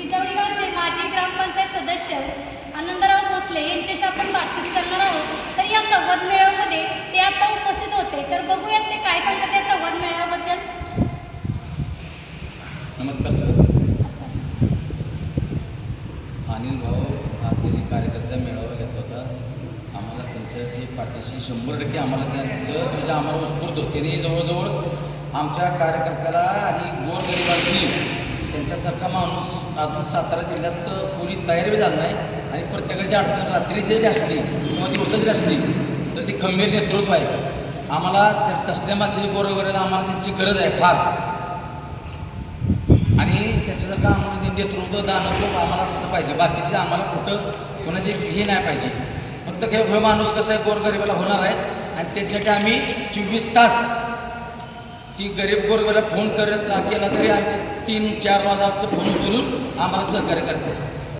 बिजवडी गावचे माजी ग्रामपंचायत सदस्य आनंदराव भोसले यांच्याशी आपण बातचीत करणार आहोत. तर या संवाद मेळाव्यामध्ये ते आता उपस्थित होते. तर बघूयात ते काय सांगतात या संवाद मेळाव्याबद्दल. नमस्कार सर. अनिल भाऊ हा त्यांनी कार्यकर्त्या मेळावा घेतला होता. आम्हाला त्यांच्याशी पाठीशी शंभर टक्के आम्हाला त्यांचं म्हणजे आम्हाला उत्स्फूर्त त्यांनी जवळजवळ आमच्या कार्यकर्त्याला आणि त्यांच्यासारखा माणूस अजून सातारा जिल्ह्यात कोणी तयार बी झाला नाही आणि प्रत्येकाची अडचण रात्री जरी असली किंवा दिवसा जरी असली तर ती खंबीर नेतृत्व आहे. आम्हाला त्या तसल्या मासे बरोबर आम्हाला त्यांची गरज आहे फार. आणि त्याच्यासारखं आम्हाला नेतृत्व दानत्व आम्हाला असलं पाहिजे. बाकीचे आम्हाला कुठं कोणाची हे नाही पाहिजे. फक्त हे माणूस कसं आहे गोरगरिबाला होणार आहे आणि त्याच्यासाठी आम्ही चोवीस तास ती गरीब गोरगरीला फोन करत केला तरी आमचे तीन चार वाजा आमचं फोन उचलून आम्हाला सहकार्य करते.